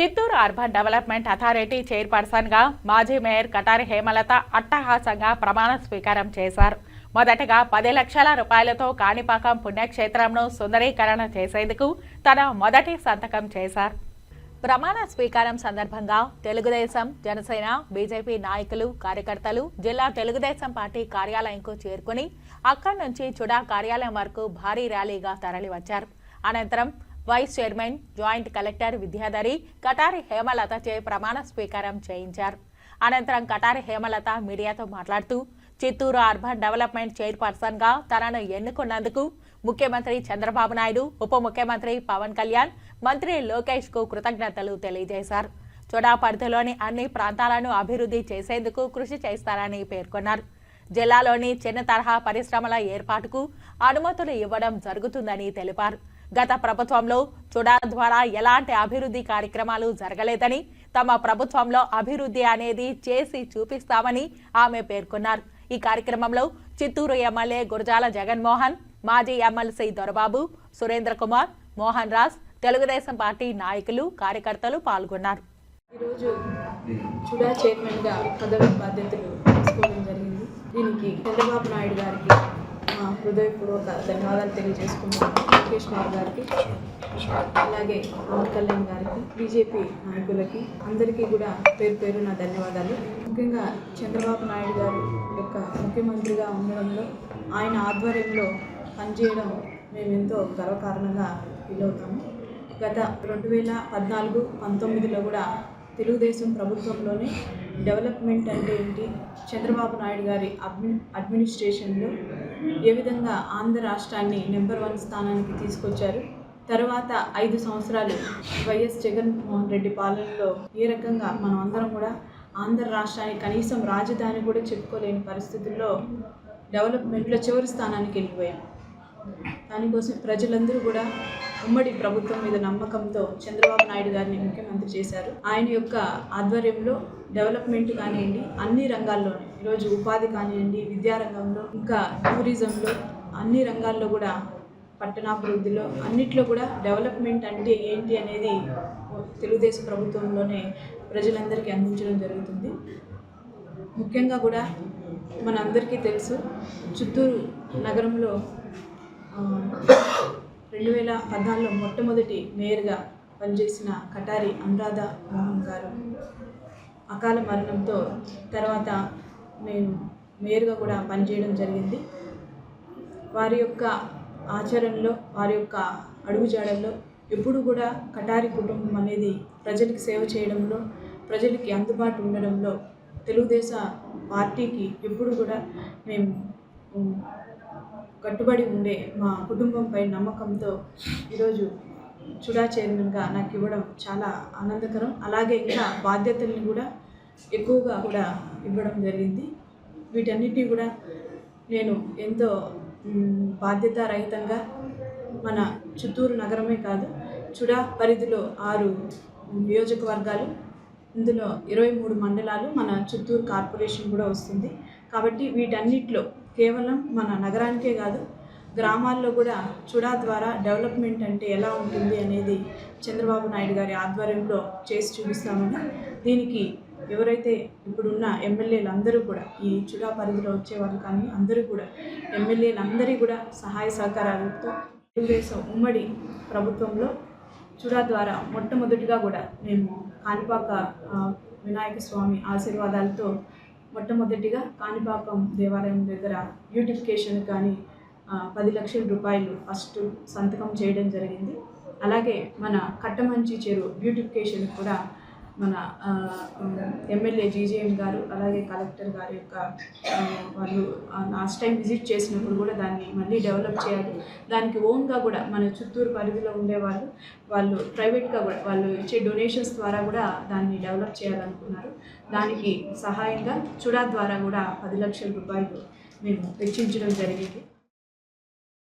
Chittoor urban development authority చైర్పర్సన్గా మాజీ mayor Katari Hemalatha అట్టహాసంగా ప్రమాణ స్వీకారం చేశారు. మొదటగా పది లక్షల రూపాయలతో కాణిపాకం పుణ్యక్షేత్రంను సుందరీకరణ చేసేందుకు తన మొదటి సంతకం చేశారు. ప్రమాణ స్వీకారం సందర్భంగా తెలుగుదేశం జనసేన బీజేపీ నాయకులు కార్యకర్తలు జిల్లా తెలుగుదేశం పార్టీ కార్యాలయంకు చేరుకుని అక్కడి నుంచి చుడా కార్యాలయం వరకు భారీ ర్యాలీగా తరలివచ్చారు. అనంతరం vice chairman joint collector Vidyadhari Katari హేమలతచే ప్రమాణ స్వీకారం చేయించారు. అనంతరం కటారి హేమలత మీడియాతో మాట్లాడుతూ చిత్తూరు అర్బన్ డెవలప్మెంట్ చైర్పర్సన్గా తనను ఎన్నుకున్నందుకు ముఖ్యమంత్రి చంద్రబాబు నాయుడు ఉప ముఖ్యమంత్రి పవన్ కళ్యాణ్ మంత్రి లోకేష్కు కృతజ్ఞతలు తెలియజేశారు. చొడా పరిధిలోని అన్ని ప్రాంతాలను అభివృద్ధి చేసేందుకు కృషి చేస్తారని పేర్కొన్నారు. జిల్లాలోని చిన్న తరహా పరిశ్రమల ఏర్పాటుకు అనుమతులు ఇవ్వడం జరుగుతుందని తెలిపారు. గత ప్రభుత్వంలో చుడా ద్వారా ఎలాంటి అభివృద్ధి కార్యక్రమాలు జరగలేదని తమ ప్రభుత్వంలో అభివృద్ధి అనేది చేసి చూపిస్తామని ఆమె పేర్కొన్నారు. ఈ కార్యక్రమంలో చిత్తూరు ఎమ్మెల్యే గురజాల జగన్మోహన్ మాజీ ఎమ్మెల్సీ దొరబాబు సురేంద్ర కుమార్ మోహన్ రాజ్ తెలుగుదేశం పార్టీ నాయకులు కార్యకర్తలు పాల్గొన్నారు. ఈరోజు చుడా చైర్మన్గా పదవి బాధ్యతలు తీసుకోవడం జరిగింది. దీనికి చంద్రబాబు నాయుడు గారికి హృదయపూర్వక ధన్యవాదాలు తెలియజేసుకుంటున్నాను లోకేష్ కుమార్ గారికి. అలాగే పవన్ కళ్యాణ్ గారికి బీజేపీ నాయకులకి అందరికీ కూడా పేరు పేరు నా ధన్యవాదాలు. ముఖ్యంగా చంద్రబాబు నాయుడు గారు యొక్క ముఖ్యమంత్రిగా ఉండడంలో ఆయన ఆధ్వర్యంలో పనిచేయడం మేము ఎంతో గర్వకారణంగా ఫీల్ అవుతాము. గత రెండు వేల పద్నాలుగు పంతొమ్మిదిలో కూడా తెలుగుదేశం ప్రభుత్వంలోనే డెవలప్మెంట్ అంటే ఏంటి? చంద్రబాబు నాయుడు గారి అడ్మి అడ్మినిస్ట్రేషన్లో ఏ విధంగా ఆంధ్ర రాష్ట్రాన్ని నెంబర్ వన్ స్థానానికి తీసుకొచ్చారు? తర్వాత ఐదు సంవత్సరాలు వైఎస్ జగన్మోహన్ రెడ్డి పాలనలో ఏ రకంగా మనం అందరం కూడా ఆంధ్ర రాష్ట్రానికి కనీసం రాజధాని కూడా చెప్పుకోలేని పరిస్థితుల్లో డెవలప్మెంట్లో చివరి స్థానానికి వెళ్ళిపోయాం. దానికోసం ప్రజలందరూ కూడా ఉమ్మడి ప్రభుత్వం మీద నమ్మకంతో చంద్రబాబు నాయుడు గారిని ముఖ్యమంత్రి చేశారు. ఆయన యొక్క ఆధ్వర్యంలో డెవలప్మెంట్ కానివ్వండి అన్ని రంగాల్లోనే ఈరోజు ఉపాధి కానివ్వండి విద్యారంగంలో ఇంకా టూరిజంలో అన్ని రంగాల్లో కూడా పట్టణాభివృద్ధిలో అన్నిట్లో కూడా డెవలప్మెంట్ అంటే ఏంటి అనేది తెలుగుదేశం ప్రభుత్వంలోనే ప్రజలందరికీ అందించడం జరుగుతుంది. ముఖ్యంగా కూడా మనందరికీ తెలుసు చిత్తూరు నగరంలో రెండు వేల పద్నాలుగులో మొట్టమొదటి మేయర్గా పనిచేసిన కటారి అనురాధ మోహన్ గారు. అకాల మరణంతో తర్వాత మేము మేయర్గా కూడా పనిచేయడం జరిగింది. వారి యొక్క ఆచరణలో వారి యొక్క అడుగుజాడల్లో ఎప్పుడు కూడా కటారి కుటుంబం అనేది ప్రజలకు సేవ చేయడంలో ప్రజలకి అందుబాటు ఉండడంలో తెలుగుదేశ పార్టీకి ఎప్పుడు కూడా మేము కట్టుబడి ఉండే మా కుటుంబంపై నమ్మకంతో ఈరోజు చుడా చైర్మన్గా నాకు ఇవ్వడం చాలా ఆనందకరం. అలాగే ఇంకా బాధ్యతల్ని కూడా ఎక్కువగా కూడా ఇవ్వడం జరిగింది. వీటన్నిటిని కూడా నేను ఎంతో బాధ్యతారహితంగా మన చిత్తూరు నగరమే కాదు చుడా పరిధిలో ఆరు నియోజకవర్గాలు ఇందులో ఇరవై మూడు మండలాలు మన చిత్తూరు కార్పొరేషన్ కూడా వస్తుంది. కాబట్టి వీటన్నిటిలో కేవలం మన నగరానికే కాదు గ్రామాల్లో కూడా చుడా ద్వారా డెవలప్మెంట్ అంటే ఎలా ఉంటుంది అనేది చంద్రబాబు నాయుడు గారి ఆధ్వర్యంలో చేసి చూపిస్తామని దీనికి ఎవరైతే ఇప్పుడున్న ఎమ్మెల్యేలు అందరూ కూడా ఈ చుడా పరిధిలో వచ్చేవాళ్ళు కానీ అందరూ కూడా ఎమ్మెల్యేలందరి కూడా సహాయ సహకారాలతో తెలుగుదేశం ఉమ్మడి ప్రభుత్వంలో చుడా ద్వారా మొట్టమొదటిగా కూడా మేము కాణిపాక వినాయక స్వామి ఆశీర్వాదాలతో మొట్టమొదటిగా కాణిపాకం దేవాలయం దగ్గర బ్యూటిఫికేషన్ కానీ పది లక్షల రూపాయలు ఫస్ట్ సంతకం చేయడం జరిగింది. అలాగే మన కట్టమంచి చెరువు బ్యూటిఫికేషన్ కూడా మన ఎమ్మెల్యే జీజేఎం గారు అలాగే కలెక్టర్ గారి యొక్క వాళ్ళు లాస్ట్ టైం విజిట్ చేసినప్పుడు కూడా దాన్ని మళ్ళీ డెవలప్ చేయాలి. దానికి ఓన్గా కూడా మన చిత్తూరు పరిధిలో ఉండేవాళ్ళు వాళ్ళు ప్రైవేట్గా కూడా వాళ్ళు ఇచ్చే డొనేషన్స్ ద్వారా కూడా దాన్ని డెవలప్ చేయాలనుకున్నారు. దానికి సహాయంగా చుడా ద్వారా కూడా పది లక్షల రూపాయలు మేము వెచ్చించడం జరిగింది.